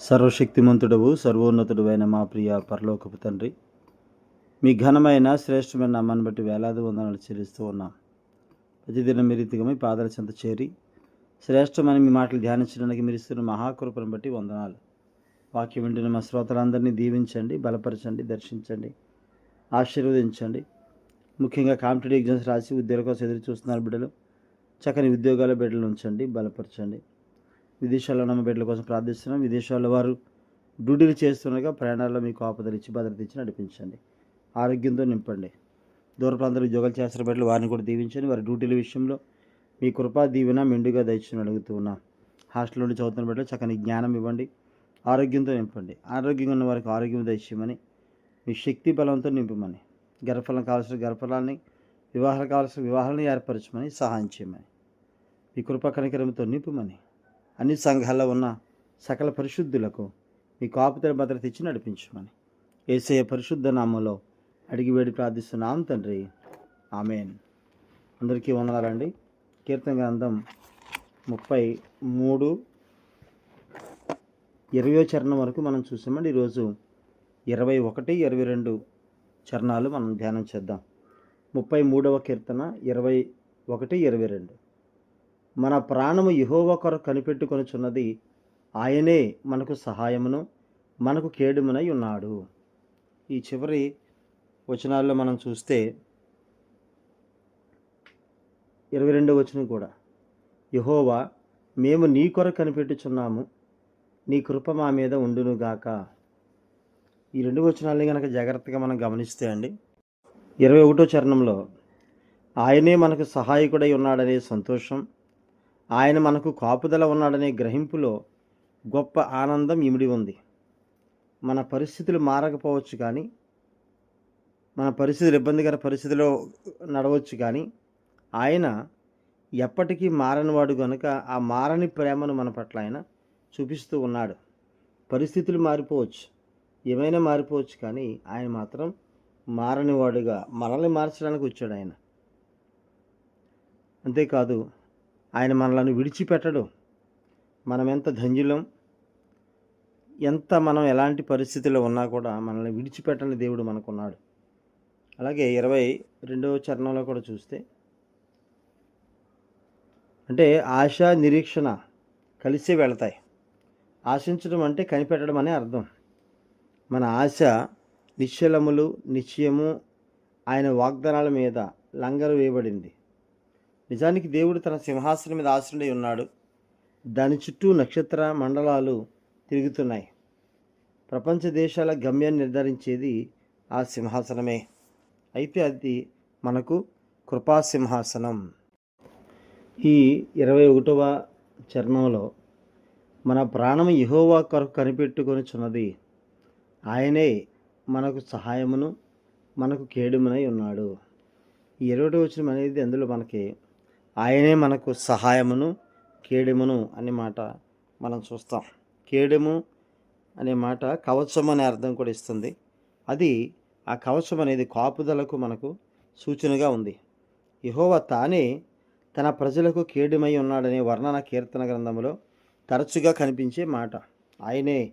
సర్వశక్తిమంతుడవు సర్వోన్నతుడు అయిన మా ప్రియ పరలోకపు తండ్రి. మీ ఘనమైన శ్రేష్టమైన నామాన్ని బట్టి వేలాది వందనాలు చెల్లిస్తూ ఉన్నాం. ప్రతిదినం మీ రీతిగా మీ పాదాల చెంత చేరి శ్రేష్టమైన మీ మాటలు ధ్యానించడానికి మీరు ఇస్తున్న మహాకృపను బట్టి వందనాలు. వాక్యం వింటున్న మా శ్రోతలందరినీ దీవించండి బలపరచండి దర్శించండి ఆశీర్వదించండి. ముఖ్యంగా కాంపిటేటివ్ ఎగ్జామ్స్ రాసి ఉద్యోగం కోసం ఎదురు చూస్తున్నారు బిడ్డలు. చక్కని ఉద్యోగాల బిడ్డలు ఉంచండి బలపరచండి. విదేశాల్లో ఉన్న బిడ్డల కోసం ప్రార్థిస్తున్నాం. విదేశాల్లో వారు డ్యూటీలు చేస్తుండగా ప్రయాణాల్లో మీకు ఆపదలు ఇచ్చి భద్రత ఇచ్చి నడిపించండి. ఆరోగ్యంతో నింపండి. దూర ప్రాంతాలు ఉద్యోగాలు చేస్తున్న బిడ్డలు వారిని కూడా దీవించండి. వారి డ్యూటీల విషయంలో మీ కృపా దీవెన మెండుగా దయచుని అడుగుతూ ఉన్నాం. హాస్టల్ నుండి చదువుతున్న బిడ్డలు చక్కని జ్ఞానం ఇవ్వండి. ఆరోగ్యంతో నింపండి. ఆరోగ్యంగా ఉన్న వారికి ఆరోగ్యం దయచేయమని మీ శక్తి బలంతో నింపమని గర్భఫలం కావాల్సిన గర్భఫలాన్ని వివాహాలు కావాల్సిన వివాహాలను ఏర్పరచమని సహాయం చేయమని మీ కృపా కనికరంతో నింపమని అన్ని సంఘాల్లో ఉన్న సకల పరిశుద్ధులకు మీ కాపుతల భద్రత ఇచ్చి నడిపించమని. ఏసయ పరిశుద్ధ నామంలో అడిగి వేడి ప్రార్థిస్తున్నాం తండ్రి. ఆమెన్. అందరికీ వందనాలండి. కీర్తన గ్రంథం ముప్పై మూడు ఇరవయో చరణం వరకు మనం చూసామండి. ఈరోజు ఇరవై ఒకటి ఇరవై రెండు చరణాలు మనం ధ్యానం చేద్దాం. ముప్పై మూడవ కీర్తన ఇరవై ఒకటి ఇరవై రెండు. మన ప్రాణము యహోవ కొరకు కనిపెట్టుకొనుచున్నది ఆయనే మనకు సహాయమును మనకు కేడుమునై ఉన్నాడు. ఈ చివరి వచనాల్లో మనం చూస్తే ఇరవై రెండవ వచనం కూడా యహోవా మేము నీ కొరకు కనిపెట్టుచున్నాము నీ కృప మా మీద ఉండునుగాక ఈ రెండు వచనాలని కనుక జాగ్రత్తగా మనం గమనిస్తే అండి ఇరవై ఒకటో చరణంలో ఆయనే మనకు సహాయకుడై ఉన్నాడనే సంతోషం ఆయన మనకు కాపుదల ఉన్నాడనే గ్రహింపులో గొప్ప ఆనందం ఇమిడి ఉంది. మన పరిస్థితులు మారకపోవచ్చు కానీ మన పరిస్థితులు ఇబ్బందికర పరిస్థితిలో నడవచ్చు కానీ ఆయన ఎప్పటికీ మారనివాడు కనుక ఆ మారని ప్రేమను మన పట్ల ఆయన చూపిస్తూ ఉన్నాడు. పరిస్థితులు మారిపోవచ్చు. ఏమైనా మారిపోవచ్చు కానీ ఆయన మాత్రం మారనివాడుగా మనల్ని మార్చడానికి వచ్చాడు ఆయన. అంతేకాదు ఆయన మనలను విడిచిపెట్టడు. మనం ఎంత ధన్యులం ఎంత మనం ఎలాంటి పరిస్థితిలో ఉన్నా కూడా మనల్ని విడిచిపెట్టని దేవుడు మనకున్నాడు. అలాగే ఇరవై రెండవ చరణంలో కూడా చూస్తే అంటే ఆశ నిరీక్షణ కలిసే వెళతాయి. ఆశించడం అంటే కనిపెట్టడం అనే అర్థం. మన ఆశ నిశ్చలములు నిశ్చయము ఆయన వాగ్దానాల మీద లంగరు వేయబడింది. నిజానికి దేవుడు తన సింహాసనం మీద ఆశ్రయుడై ఉన్నాడు. దాని చుట్టూ నక్షత్ర మండలాలు తిరుగుతున్నాయి. ప్రపంచ దేశాల గమ్యాన్ని నిర్ధారించేది ఆ సింహాసనమే. అయితే అది మనకు కృపాసింహాసనం ఈ ఇరవై ఒకటవ చరణంలో మన ప్రాణం యహోవా కొరకు కనిపెట్టుకొనిచున్నది. ఆయనే మనకు సహాయమును మనకు కేడుమునై ఉన్నాడు. ఈ ఇరవై వచనం అనేది అందులో మనకి ఆయనే మనకు సహాయమును కేడెమును అనే మాట మనం చూస్తాం. కేడెము అనే మాట కవచం అనే అర్థం కూడా ఇస్తుంది. అది ఆ కవచం అనేది కాపుదలకు మనకు సూచనగా ఉంది. యహోవ తానే తన ప్రజలకు కేడుమై ఉన్నాడనే వర్ణన కీర్తన గ్రంథంలో తరచుగా కనిపించే మాట. ఆయనే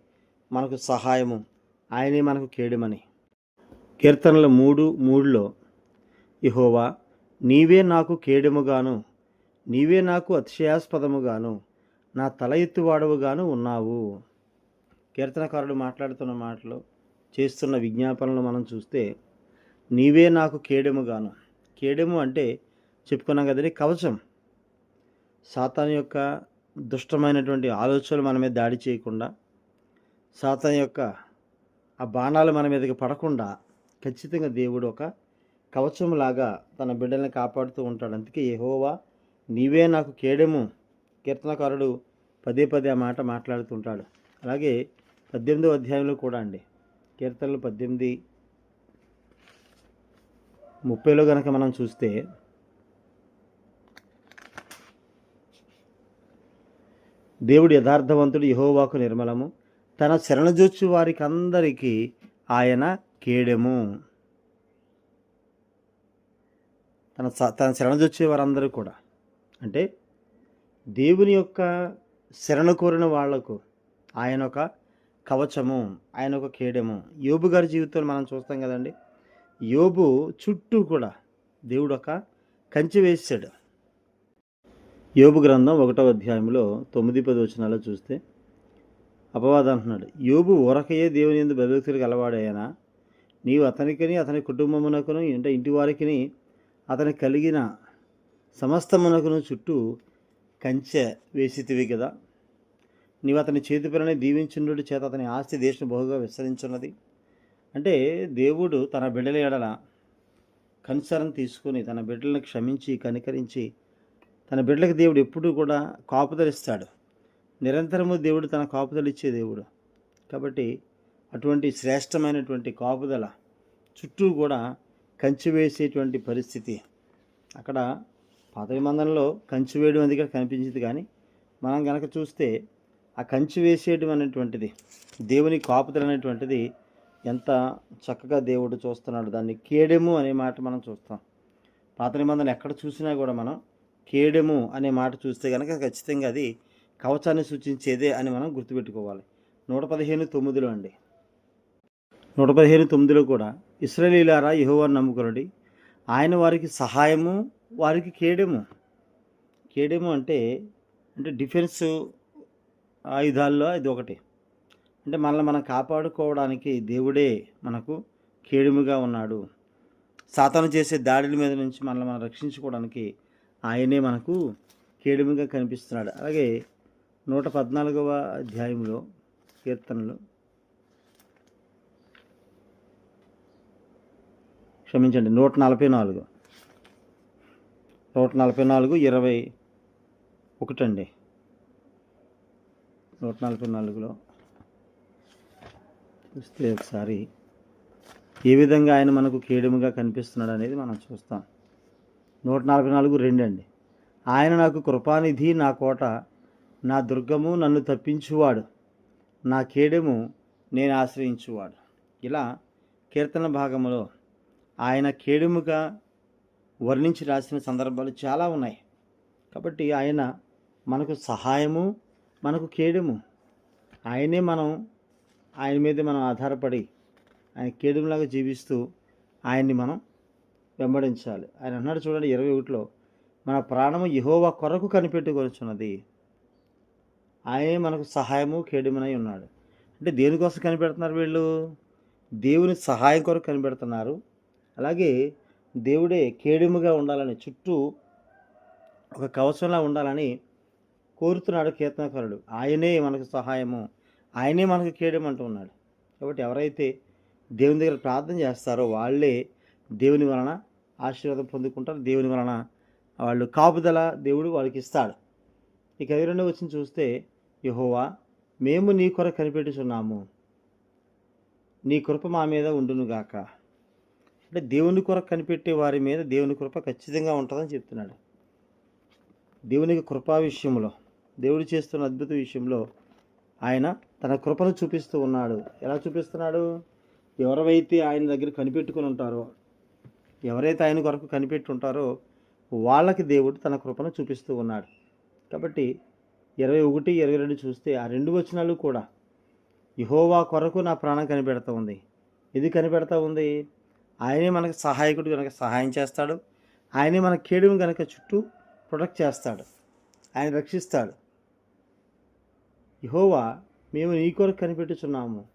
మనకు సహాయము ఆయనే మనకు కేడుమని. కీర్తనల మూడు మూడులో ఇహోవా నీవే నాకు కేడెముగాను నీవే నాకు అతిశయాస్పదముగాను నా తల ఎత్తువాడవుగాను ఉన్నావు. కీర్తనకారుడు మాట్లాడుతున్న మాటలు చేస్తున్న విజ్ఞాపనలు మనం చూస్తే నీవే నాకు కేడెముగాను. కేడెము అంటే చెప్పుకున్నాం కదండి కవచం. సాతాన్ యొక్క దుష్టమైనటువంటి ఆలోచనలు మన మీద దాడి చేయకుండా సాతాన్ యొక్క ఆ బాణాలు మన మీదకి పడకుండా ఖచ్చితంగా దేవుడు ఒక కవచంలాగా తన బిడ్డల్ని కాపాడుతూ ఉంటాడు. అందుకే యెహోవా నీవే నాకు కేడెము. కీర్తనకారుడు పదే పదే ఆ మాట మాట్లాడుతుంటాడు. అలాగే పద్దెనిమిదో అధ్యాయంలో కూడా అండి. కీర్తనలు పద్దెనిమిది ముప్పైలో కనుక మనం చూస్తే దేవుడు యథార్థవంతుడు యహోవాకు నిర్మలము. తన శరణజొచ్చు వారికి అందరికీ ఆయన కేడెము. తన స- తన శరణజొచ్చే వారందరూ కూడా. అంటే దేవుని యొక్క శరణ కోరిన వాళ్ళకు ఆయన ఒక కవచము ఆయన ఒక కేడము యోబు గారి జీవితంలో మనం చూస్తాం కదండి. యోబు చుట్టూ కూడా దేవుడు ఒక కంచి వేశాడు. యోబు గ్రంథం ఒకటో అధ్యాయంలో తొమ్మిది పది వచనాల్లో చూస్తే అపవాదం అంటున్నాడు. యోబు ఊరకయే దేవుని ఎందు భయభక్తులకు అలవాడైనా నీవు అతనికిని అతని కుటుంబమునకును అంటే ఇంటి వారికిని అతని కలిగిన సమస్తమునకును చుట్టూ కంచె వేసితివి కదా నీవు అతని చేతి పనిని దీవించుండు చేత అతని ఆస్తి దేశం బహుగా విస్తరించున్నది. అంటే దేవుడు తన బిడ్డల ఎడల కన్సర్న్ తీసుకొని తన బిడ్డలను క్షమించి కనికరించి తన బిడ్డలకు దేవుడు ఎప్పుడూ కూడా కాపుదలిస్తాడు. నిరంతరము దేవుడు తన కాపుదలిచ్చే దేవుడు. కాబట్టి అటువంటి శ్రేష్టమైనటువంటి కాపుదల చుట్టూ కూడా కంచి వేసేటువంటి పరిస్థితి. అక్కడ పాత మందంలో కంచి వేయడం అది కూడా కనిపించింది కానీ మనం కనుక చూస్తే ఆ కంచి వేసేయడం అనేటువంటిది దేవుని కాపుతలు అనేటువంటిది ఎంత చక్కగా దేవుడు చూస్తున్నాడు. దాన్ని కేడెము అనే మాట మనం చూస్తాం. పాత నిబంధన ఎక్కడ చూసినా కూడా మనం కేడెము అనే మాట చూస్తే కనుక ఖచ్చితంగా అది కవచాన్ని సూచించేదే అని మనం గుర్తుపెట్టుకోవాలి. నూట పదిహేను తొమ్మిదిలో అండి. నూట పదిహేను తొమ్మిదిలో కూడా ఇస్రాయేలీలారా యెహోవాను నమ్ముకొనడి ఆయన వారికి సహాయము వారికి కేడెము. కేడెము అంటే అంటే డిఫెన్స్ ఆయుధాల్లో ఇది ఒకటి. అంటే మనల్ని మనం కాపాడుకోవడానికి దేవుడే మనకు కేడుముగా ఉన్నాడు. సాతాను చేసే దాడుల మీద నుంచి మనల్ని మనం రక్షించుకోవడానికి ఆయనే మనకు కేడుముగా కనిపిస్తున్నాడు. అలాగే నూట పద్నాలుగవ అధ్యాయంలో కీర్తనలు. క్షమించండి నూట నలభై నాలుగు. నూట నలభై నాలుగు ఇరవై ఒకటండి. నూట నలభై నాలుగులో చూస్తే ఒకసారి ఏ విధంగా ఆయన మనకు కీడముగా కనిపిస్తున్నాడు అనేది మనం చూస్తాం. నూట నలభై నాలుగు రెండు అండి ఆయన నాకు కృపానిధి నా కోట నా దుర్గము నన్ను తప్పించువాడు. నా కేడము నేను ఆశ్రయించువాడు. ఇలా కీర్తన భాగంలో ఆయన కేడుముగా వర్ణించి రాసిన సందర్భాలు చాలా ఉన్నాయి. కాబట్టి ఆయన మనకు సహాయము మనకు కేడుము. ఆయనే మనం ఆయన మీదే మనం ఆధారపడి ఆయన కేడుములాగా జీవిస్తూ ఆయన్ని మనం వెంబడించాలి. ఆయన అన్నాడు చూడండి ఇరవై ఒకటిలో మన ప్రాణము యహోవా కొరకు కనిపెట్టుకొనిచున్నది. ఆయనే మనకు సహాయము కేడుమనై ఉన్నాడు. అంటే దేనికోసం కనిపెడుతున్నారు వీళ్ళు? దేవుని సహాయం కొరకు కనిపెడుతున్నారు. అలాగే దేవుడే కేడుముగా ఉండాలని చుట్టూ ఒక కవచంలా ఉండాలని కోరుతున్నాడు కీర్తనకారుడు. ఆయనే మనకు సహాయము. ఆయనే మనకు కేడం అంటూ ఉన్నాడు. కాబట్టి ఎవరైతే దేవుని దగ్గర ప్రార్థన చేస్తారో వాళ్ళే దేవుని వలన ఆశీర్వాదం పొందుకుంటారు. దేవుని వలన వాళ్ళు కాపుదల దేవుడు వాళ్ళకి ఇస్తాడు. ఇక ఇరవై వచ్చి చూస్తే యహోవా మేము నీ కొరకు కనిపెట్టుచున్నాము. నీ కృప మా మీద ఉండునుగాక. అంటే దేవుని కొరకు కనిపెట్టే వారి మీద దేవుని కృప ఖచ్చితంగా ఉంటుందని చెప్తున్నాడు. దేవునికి కృపా విషయంలో దేవుడు చేస్తున్న అద్భుత విషయంలో ఆయన తన కృపను చూపిస్తూ ఉన్నాడు. ఎలా చూపిస్తున్నాడు? ఎవరైతే ఆయన దగ్గర కనిపెట్టుకుని ఉంటారో ఎవరైతే ఆయన కొరకు కనిపెట్టి ఉంటారో వాళ్ళకి దేవుడు తన కృపను చూపిస్తూ ఉన్నాడు. కాబట్టి ఇరవై ఒకటి ఇరవై రెండు చూస్తే ఆ రెండు వచనాలు కూడా యహోవా కొరకు నా ప్రాణం కనిపెడతా ఉంది. ఇది కనిపెడతా ఉంది? ఆయనే మనకు సహాయకుడు కనుక సహాయం చేస్తాడు. ఆయనే మన కీడును కనుక చుట్టూ ప్రొటెక్ట్ చేస్తాడు. ఆయన రక్షిస్తాడు. యహోవా మేము నీ కొరకు కనిపెట్టుచున్నాము.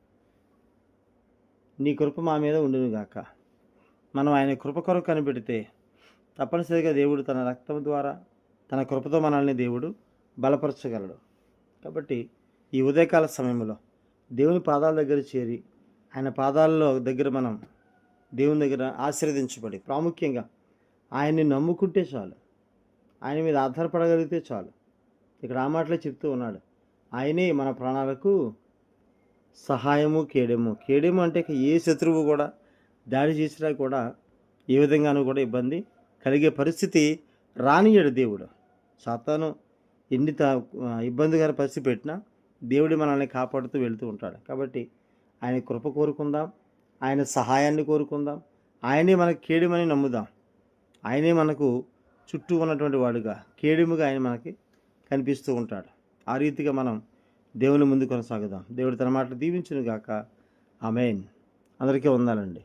నీ కృప మా మీద ఉండును గాక. మనం ఆయన కృప కొరకు కనిపెడితే తప్పనిసరిగా దేవుడు తన రక్తం ద్వారా తన కృపతో మనల్ని దేవుడు బలపరచగలడు. కాబట్టి ఈ ఉదయకాల సమయంలో దేవుని పాదాల దగ్గర చేరి ఆయన పాదాలలో దగ్గర మనం దేవుని దగ్గర ఆశీర్వదించబడి ప్రాముఖ్యంగా ఆయన్ని నమ్ముకుంటే చాలు. ఆయన మీద ఆధారపడగలిగితే చాలు. ఇక్కడ ఆ మాటలే చెప్తూ ఉన్నాడు. ఆయనే మన ప్రాణాలకు సహాయము కేడెము. కేడెము అంటే ఏ శత్రువు కూడా దాడి చేసినా కూడా ఏ విధంగానూ కూడా ఇబ్బంది కలిగే పరిస్థితి రానియడు దేవుడు. సాతాను ఎన్ని త ఇబ్బందికర పరిస్థితి పెట్టినా దేవుడు మనల్ని కాపాడుతూ వెళుతూ ఉంటాడు. కాబట్టి ఆయన కృప కోరుకుందాం. ఆయన సహాయాన్ని కోరుకుందాం. ఆయనే మనకు కేడెమని నమ్ముదాం. ఆయనే మనకు చుట్టూ ఉన్నటువంటి వాడుగా కేడిముగా ఆయన మనకి కనిపిస్తూ ఉంటాడు. ఆ రీతిగా మనం దేవుని ముందు కొనసాగుదాం. దేవుడు తన మాట దీవించును గాక ఆమెన్. అందరికీ ఉందాలండి